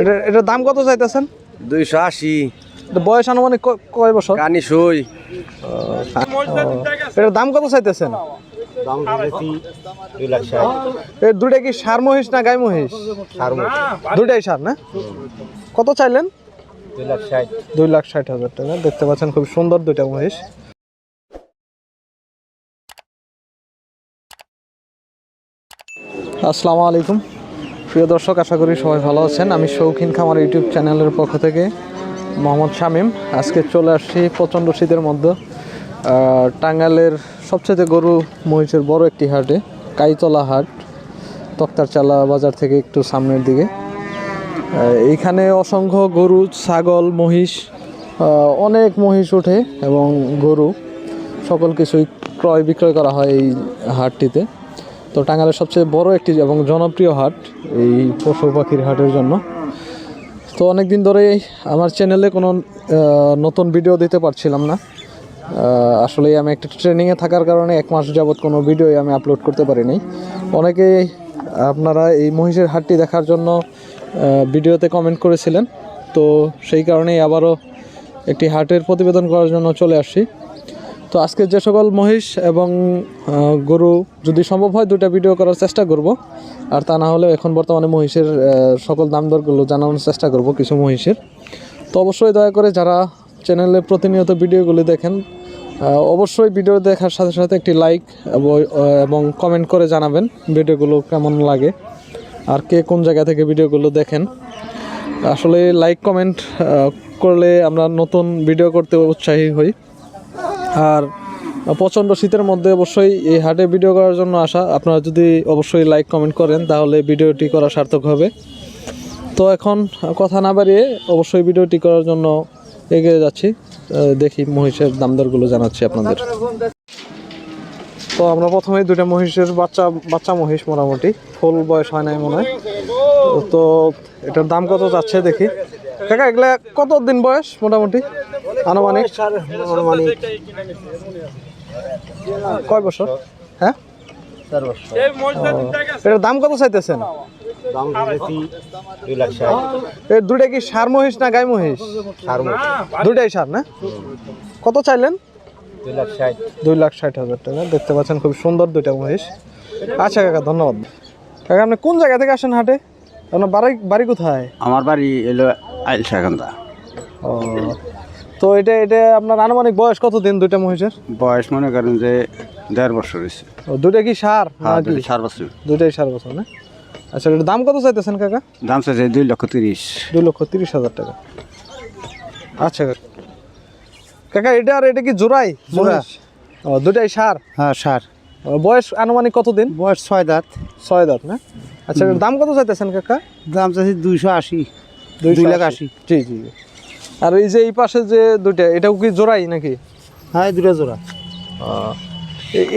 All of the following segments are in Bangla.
এটা এটার দাম কত চাইতেছেন? দুইশো আশি। এটা বয়স আনুমানিক ক- কয় বছর? কানি সই। এটার দাম কত চাইতেছেন? দুইটা কি সার মহিষ না গাই মহিষ? দুইটাই সার না? কত চাইলেন? দুই লাখ ষাট হাজার টাকা। দেখতে পাচ্ছেন খুব সুন্দর দুইটা মহিষ। আসসালামু আলাইকুম। প্রিয় দর্শক আশা করি সবাই ভালো আছেন। আমি শৌখিন খামার ইউটিউব চ্যানেলের পক্ষ থেকে মোহাম্মদ শামীম। আজকে চলে আসছি প্রচণ্ড শীতের মধ্যে। আহ, টাঙ্গাইলের সবচেয়ে গরু মহিষের বড় একটি হাটে কাইতলা হাট তক্তার চালা বাজার থেকে একটু সামনের দিকে। এইখানে অসংখ্য গরু ছাগল মহিষ অনেক মহিষ ওঠে এবং গরু সকল কিছুই ক্রয় বিক্রয় করা হয় এই হাটটিতে। তো টাঙ্গাইলের সবচেয়ে বড় একটি এবং জনপ্রিয় হাট এই পশু পাখির হাটের জন্য। তো অনেক দিন ধরেই আমার চ্যানেলে কোনো নতুন ভিডিও দিতে পারছিলাম না। আসলে আমি একটা ট্রেনিংয়ে থাকার কারণে এক মাস যাবৎ কোনো ভিডিও আমি আপলোড করতে পারিনি। অনেকেই আপনারা এই মহিষের হাটটি দেখার জন্য ভিডিওতে কমেন্ট করেছিলেন। তো সেই কারণেই আবারও একটি হাটের প্রতিবেদন করার জন্য চলে আসছি। তো আজকে যে সকল মহিষ এবং গরু যদি সম্ভব হয় দুটা ভিডিও করার চেষ্টা করব। আর তা না হলে এখন বর্তমানে মহিষের সকল দাম দরগুলো জানানোর চেষ্টা করব কিছু মহিষের। তো অবশ্যই দয়া করে যারা চ্যানেলে প্রতিনিয়ত ভিডিওগুলি দেখেন অবশ্যই ভিডিও দেখার সাথে সাথে একটি লাইক এবং কমেন্ট করে জানাবেন ভিডিওগুলো কেমন লাগে, আর কে কোন জায়গা থেকে ভিডিওগুলো দেখেন। আসলে লাইক কমেন্ট করলে আমরা নতুন ভিডিও করতে উৎসাহী হই। আর প্রচণ্ড শীতের মধ্যে অবশ্যই এই হাটে ভিডিও করার জন্য আসা। আপনারা যদি অবশ্যই লাইক কমেন্ট করেন, তাহলে ভিডিওটি করা সার্থক হবে। তো এখন কথা না বাড়িয়ে অবশ্যই ভিডিওটি করার জন্য এগিয়ে যাচ্ছি। দেখি মহিষের দাম দরগুলো জানাচ্ছি আপনাদের। তো আমরা প্রথমেই দুটা মহিষের বাচ্চা বাচ্চা মহিষ মোটামুটি। ফুল বয়স হয় নাই মনে হয়। তো এটার দাম কত যাচ্ছে দেখি। কাকা, এগুলা কত দিন বয়স মোটামুটি? আনুমানিক? আনুমানিক। কয় বছর? হ্যাঁ? এটার দাম কত চাইতেছেন? এর দুইটা কি সার মহিষ না গাই মহিষ? দুইটাই সার না? কত চাইলেন? দুই লাখ ষাট। হাজার টাকা। দেখতে পাচ্ছেন খুব সুন্দর দুইটা মহিষ। আচ্ছা কাকা ধন্যবাদ। কাকা আপনি কোন জায়গা থেকে আসেন হাটে? আপনার বাড়ি বাড়ি কোথায়? আমার বাড়ি এলো আইল আইলসাকান্দা ও তো এটা এটা আপনার আনুমানিক বয়স কত দিন দুইটা মহিষের? বয়স মনে করেন যে দেড় বছর হয়েছে। ও দুইটা কি সার হ্যাঁ দুই বছর। দুইটাই সার বছর না? আচ্ছা এটার দাম কত চাইতেছেন কাকা? দাম চাইছে দুই লক্ষ তিরিশ। দুই লক্ষ তিরিশ হাজার টাকা। আচ্ছা কাকা। কাকা এটা আর এটা কি জোড়াই জোড়া। ও দুইটাই সার? হ্যাঁ সার। বয়স আনুমানিক কত দিন বয়স ছয় দাঁত। ছয় দাঁত না? আচ্ছা দাম কত চাইতেছেন কাকা? দাম চাইছে দুইশো আশি দুই লাখ আশি। জি জি। আর এই যে এই পাশে যে দুইটা এটাও কি জোড়াই নাকি? হ্যাঁ দুটো জোড়া।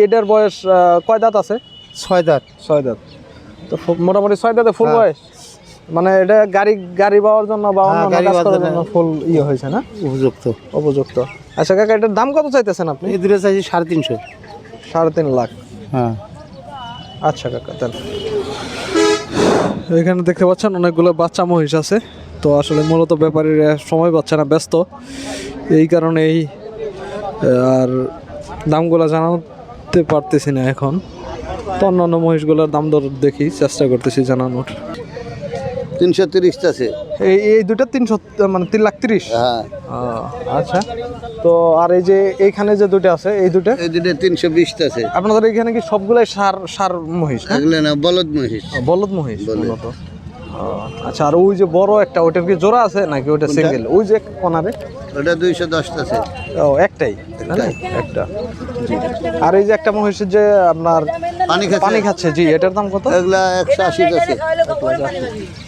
এটার বয়স কয় দাঁত আছে? ছয় দাঁত। ছয় দাঁত। তো মোটামুটি ছয় দাঁতে ফুল হ্যাঁ। বয়স? মানে এটা গাড়ি গাড়ি পাওয়ার জন্য বা হ্যাঁ, অন্য কাজ করার জন্য। ফুল ইয়ে হয়েছে না? উপযুক্ত। উপযুক্ত। আচ্ছা কাকা এটার দাম কত চাইতেছেন আপনি? এই দুটো চাইছি সাড়ে তিনশো। সাড়ে তিন লাখ। হ্যাঁ। আচ্ছা কাকা দেন এখানে দেখতে পাচ্ছেন অনেকগুলো বাচ্চা মহিষ আছে। তো আসলে মূলত ব্যাপারীরা সময় পাচ্ছে না ব্যস্ত। এই কারণেই আর দামগুলো জানাতে পারতেছি না এখন। তো অন্যান্য মহিষগুলোর দাম দর দেখি চেষ্টা করতেছি জানানোর। তিনশো তিরিশ আছে। এই এই দুটো তিনশো মানে তিন লাখ তিরিশ? হ্যাঁ। আচ্ছা। তো আর এই যে এইখানে যে দুটো আছে এই দুটো এই দুটো তিনশো বিশ আছে। আপনাদের এখানে কি সবগুলাই সার সার মহিষ না? এগুলো না বলদ মহিষ। বলদ মহিষ আচ্ছা আর ওই যে বড় একটা ওটার কি জোড়া আছে নাকি ওটা সিঙ্গেল ওই যে কোনারে ওটা দুইশো দশ আছে। ও একটাই? একটা। আর এই যে একটা মহিষের যে আপনার পানি খাচ্ছে। পানি খাচ্ছে জি এটার দাম কত? এগুলা একশো আশি আছে।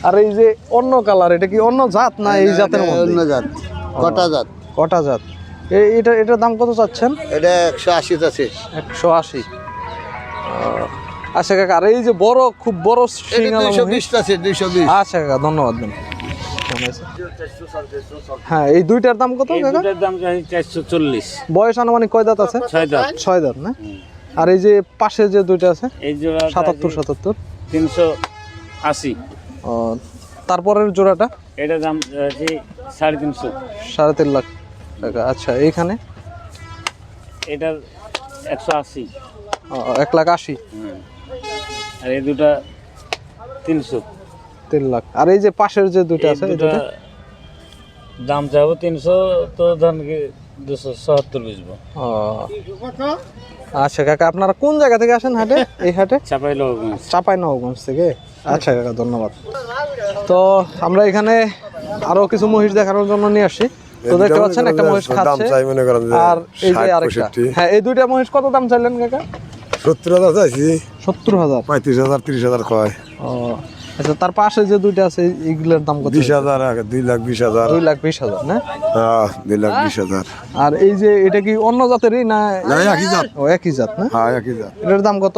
আর এই যে অন্য কালার এটা কি অন্য জাত না এই জাতের এটা অন্য জাত কটা জাত? কটা জাত? এটা এটার দাম কত চাচ্ছেন? এটা একশো আশি আছে। একশো আশি। আচ্ছা কাকা আর এই যে বড় খুব বড় এটা সিঙ্গালা আছে দুইশো বিশ। আচ্ছা কাকা ধন্যবাদ দিন। হ্যাঁ এই দুইটার দাম কত কাকা? এটার দাম চারশো চল্লিশ। বয়স আনুমানিক কয় দাঁত আছে? ছয় দাঁত। ছয় দাঁত না? আর এই যে পাশে যে দুইটা আছে? এই জোড়া সাতাত্তর সাতাত্তর। তিনশো আশি। ও, তারপরের জোড়াটা? এটার দাম সাড়ে তিনশো। সাড়ে তিন লাখ টাকা। আচ্ছা এইখানে? এটার একশো আশি। ও, এক লাখ আশি। আর এই দুটা তিনশো। তিন লাখ। আর এই যে পাশের যে দুইটা আছে দুটা দুটা? দাম চাবো তিনশো তো ধান দুশো সত্তর বেচবো ও। আচ্ছা কাকা আপনারা কোন জায়গা থেকে আসেন হাটে? এই হাটে? চাপাই লোকগঞ্জ চাপাই নবগঞ্জ থেকে? আচ্ছা কাকা ধন্যবাদ। তো আমরা এখানে আরও কিছু মহিষ দেখানোর জন্য নিয়ে আসছি তো দেখতে পাচ্ছেন একটা মহিষ দাম খাচ্ছে। চাই মনে করেন আর এই যে আরেকটা। হ্যাঁ এই দুইটা মহিষ কত দাম চাইলেন কাকা? সত্তর হাজার চাইছি। সত্তর হাজার? পঁয়ত্রিশ হাজার ত্রিশ হাজার কয়। ও আচ্ছা তার পাশে যে দুইটা আছে এইগুলোর দাম কত? বিশ হাজার দুই লাখ বিশ হাজার। দুই লাখ বিশ হাজার না? দুই লাখ বিশ হাজার। আর এই যে এটা কি অন্য জাতেরই না? একই জাত। ও একই জাত না? হ্যাঁ একই জাত। এটার দাম কত?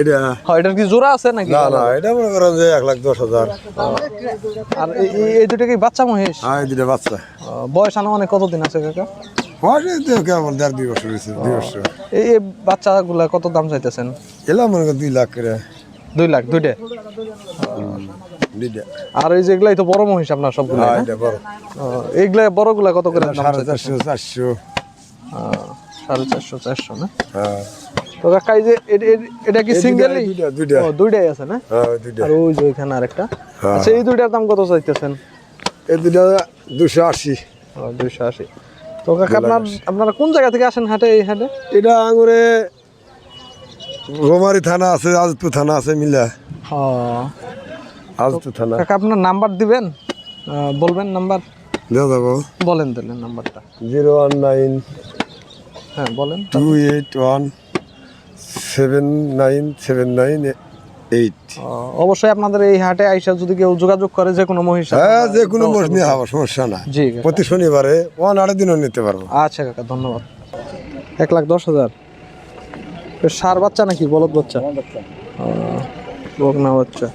এটা হয় এটার কি জোড়া আছে নাকি? না না এটা মনে করেন যে এক লাখ দশ হাজার। আর এই- এই- এই কি বাচ্চা মহিষ? হ্যাঁ এই দুটা বাচ্চা। বয়স আনুমানিক কতদিন আছে কাকা? দেড় দুই বছর হয়েছে দুই বছর। এই বাচ্চাগুলা কত দাম চাইতেছেন? এলাম মনে করেন দুই লাখ করে। দুই লাখ দুইটা? আর এই যেগুলাই তো বড় মহিষ আপনার সবগুলো হ্যাঁ এইগুলা বড়গুলা কত করে সাড়ে চারশো চারশো। সাড়ে চারশো চারশো না? হ্যাঁ। তো কাকা এই যে এটা কি সিঙ্গেল দুইটা, দুইটা। দুইটাই আছে না? হ্যাঁ আর ওই যে ওইখানে আরেকটা। আচ্ছা এই দুইটার দাম কত চাইতেছেন? এই দুইটা দুশো আশি। দুইশো আশি। তো কাকা আপনার আপনারা কোন জায়গা থেকে আসেন হাটে এই হাটে? এটা আঙুরে রোমারি থানা আছে আজপুর থানা আছে মিলা। ও আজপুর থানা। কাকা আপনার নাম্বার দিবেন? বলবেন নাম্বার? দিয়ে দেবো বলেন দিলেন নাম্বারটা। জিরো ওয়ান নাইন হ্যাঁ বলেন। Two eight one seven nine seven nine eight. অবশ্যই আপনাদের এই হাটে আইসা যদি কেউ যোগাযোগ করে যে কোনো মহিষ হ্যাঁ যে কোনো মোষ নিয়ে হওয়া সমস্যা না জি প্রতি শনিবারে ওয়ান আড়াই দিনও নিতে পারব। আচ্ছা কাকা ধন্যবাদ। এক লাখ দশ হাজার। সার বাচ্চা নাকি? বলদ বাচ্চা? বকনা বাচ্চা।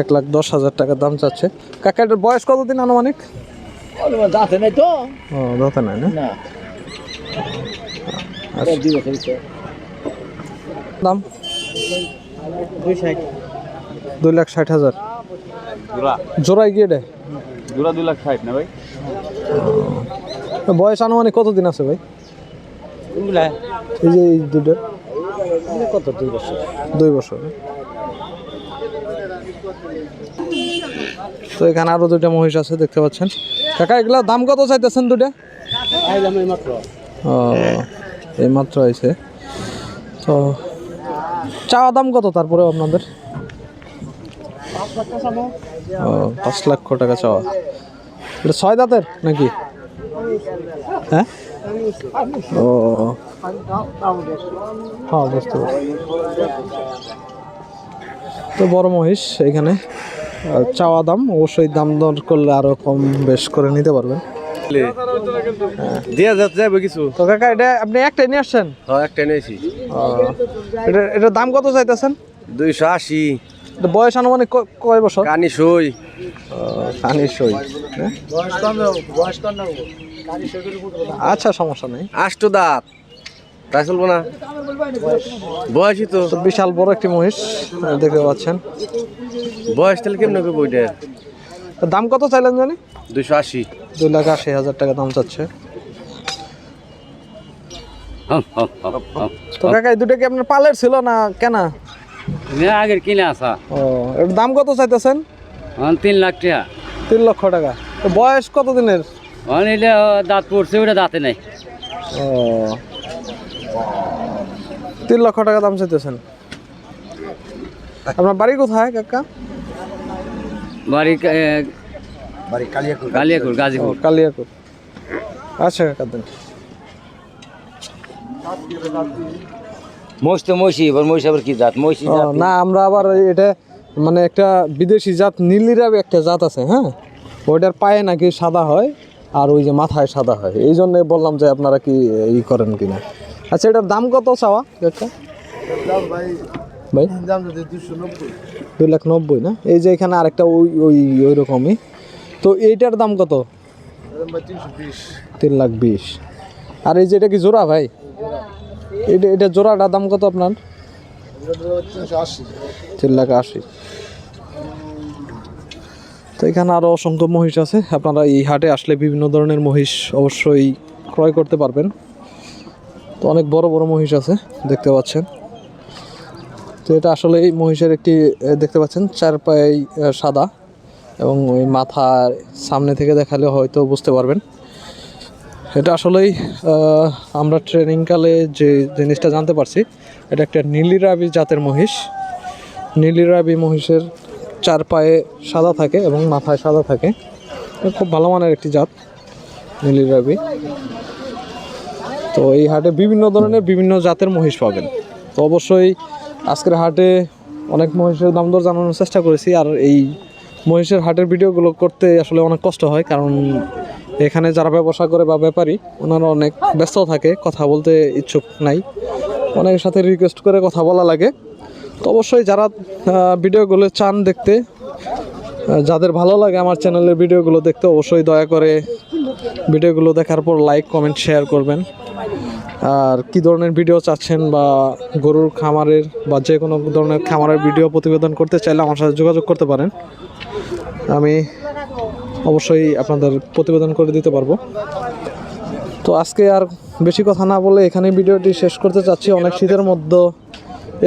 এক লাখ দশ হাজার টাকা দাম চাচ্ছে। কাকা এটার বয়স কতদিন আনুমানিক? দাঁতে নেই তো। ও দাঁতে নাই না? না। আচ্ছা। দাম? দুই লাখ ষাট হাজার। জোড়া? জোড়াই গিয়ে দেয়। জোড়া দুই লাখ ষাট না ভাই? বয়স আনুমানিক কতদিন আছে ভাই? এই যে এই দুটো কত? দুই বছর। দুই বছর। তো এখানে আরও দুইটা মহিষ আছে দেখতে পাচ্ছেন। কাকা এগুলা দাম কত চাইতেছেন দুটা এই মাত্র ও এই মাত্র আইছে। তো চাওয়া দাম কত তারপরে আপনাদের? ও, পাঁচ লক্ষ টাকা চাওয়া। এটা ছয় দাঁতের নাকি? হ্যাঁ? ও হ্যাঁ তো বড় মহিষ এখানে। চাওয়া দাম, অবশ্যই দাম দর করলে আরও কম বেশ করে নিতে পারবেন। দিয়া যাচ্ছে যাবে কিছু। তো কাকা এটা আপনি একটাই নিয়ে আসছেন? হ্যাঁ নিয়েছি এটা এটার দাম কত চাইতেছেন? দুইশো আশি। বয়স আনুমানিক কয় বছর? কানি সই। কানি সই। হ্যাঁ? আচ্ছা সমস্যা নেই। আষ্ট দাঁত। তাই চলবো না? বয়সই তো। বিশাল বড় একটি মহিষ দেখতে পাচ্ছেন। বয়স তাহলে কেমন দাম কত চাইলেন জানি? দুইশো আশি। দুই লাখ আশি হাজার টাকা দাম চাচ্ছে। তো কাকা দুটো কি আপনার পালের ছিল না কেনা? আগের কিনে আসা। ও এর দাম কত চাইতেছেন? তিন লাখ টাকা। তিন লক্ষ টাকা। তো বয়স কত দিনের এটা দাঁত পড়ছে ওটা দাঁতে নাই। ও। তিন লক্ষ টাকা দাম চাইতেছেন। আপনার বাড়ি কোথায় কাকা? বাড়ি বাড়ি কালিয়াকুর কালিয়াকুর গাজীপুর। কালিয়াকুর আচ্ছা কাকা দেন তো মহিষি এবার মহিষ আবার কি জাত? মহিষি না আমরা আবার এটা মানে একটা বিদেশি জাত নীলিরাব একটা জাত আছে হ্যাঁ? ওইটার পায়ে নাকি সাদা হয় আর ওই যে মাথায় সাদা হয়। এই জন্য বললাম যে আপনারা কি ই করেন কিনা। আচ্ছা এটার দাম কত চাওয়া একটা ভাই? দুই লাখ নব্বই না? এই যে এখানে আরেকটা ওই ওই ওই রকমই তো এইটার দাম কত? তিন লাখ বিশ। আর এই যে এটা কি জোড়া ভাই? এটা এটা জোড়াটার দাম কত আপনার? তিন লাখ আশি। তো এখানে আরও অসংখ্য মহিষ আছে। আপনারা এই হাটে আসলে বিভিন্ন ধরনের মহিষ অবশ্যই ক্রয় করতে পারবেন। তো অনেক বড় বড় মহিষ আছে, দেখতে পাচ্ছেন। তো এটা আসলে এই মহিষের একটি দেখতে পাচ্ছেন, চার পায়ে সাদা। এবং ওই মাথার সামনে থেকে দেখালে হয়তো বুঝতে পারবেন। এটা আসলেই আমরা ট্রেনিংকালে যে জিনিসটা জানতে পারছি, এটা একটা নীলিরাবি জাতের মহিষ। নীলিরাবি মহিষের চার পায়ে সাদা থাকে এবং মাথায় সাদা থাকে। খুব ভালো মানের একটি জাত নীলিরাবি তো এই হাটে বিভিন্ন ধরনের বিভিন্ন জাতের মহিষ পাবেন। তো অবশ্যই আজকের হাটে অনেক মহিষের দাম দর জানানোর চেষ্টা করেছি, আর এই মহিষের হাটের ভিডিওগুলো করতে আসলে অনেক কষ্ট হয়, কারণ এখানে যারা ব্যবসা করে বা ব্যাপারী, ওনারা অনেক ব্যস্ত থাকে, কথা বলতে ইচ্ছুক নাই। অনেকের সাথে রিকোয়েস্ট করে কথা বলা লাগে। তো অবশ্যই যারা ভিডিওগুলো চান দেখতে যাদের ভালো লাগে আমার চ্যানেলের ভিডিওগুলো দেখতে, অবশ্যই দয়া করে ভিডিওগুলো দেখার পর লাইক কমেন্ট শেয়ার করবেন। আর কি ধরনের ভিডিও চাচ্ছেন বা গরুর খামারের বা যে কোনো ধরনের খামারের ভিডিও প্রতিবেদন করতে চাইলে আমার সাথে যোগাযোগ করতে পারেন। আমি অবশ্যই আপনাদের প্রতিবেদন করে দিতে পারব। তো আজকে আর বেশি কথা না বলে এখানে ভিডিওটি শেষ করতে চাচ্ছি। অনেক শীতের মধ্যে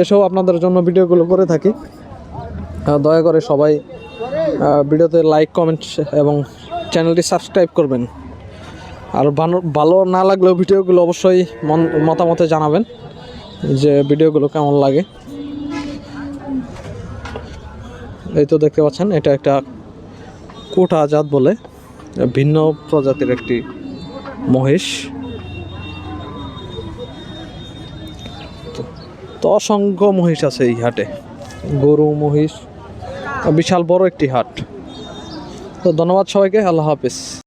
এসব আপনাদের জন্য ভিডিওগুলো করে থাকি। দয়া করে সবাই ভিডিওতে লাইক কমেন্ট এবং চ্যানেলটি সাবস্ক্রাইব করবেন। আর ভালো- না লাগলেও ভিডিওগুলো অবশ্যই মন, মতামতে জানাবেন যে ভিডিওগুলো কেমন লাগে। এই তো দেখতে পাচ্ছেন, এটা একটা কোটা জাত বলে, ভিন্ন প্রজাতির একটি মহিষ। তো অসংখ্য মহিষ আছে এই হাটে। গরু মহিষ, বিশাল বড় একটি হাট। তো ধন্যবাদ সবাইকে, আল্লাহ হাফিজ।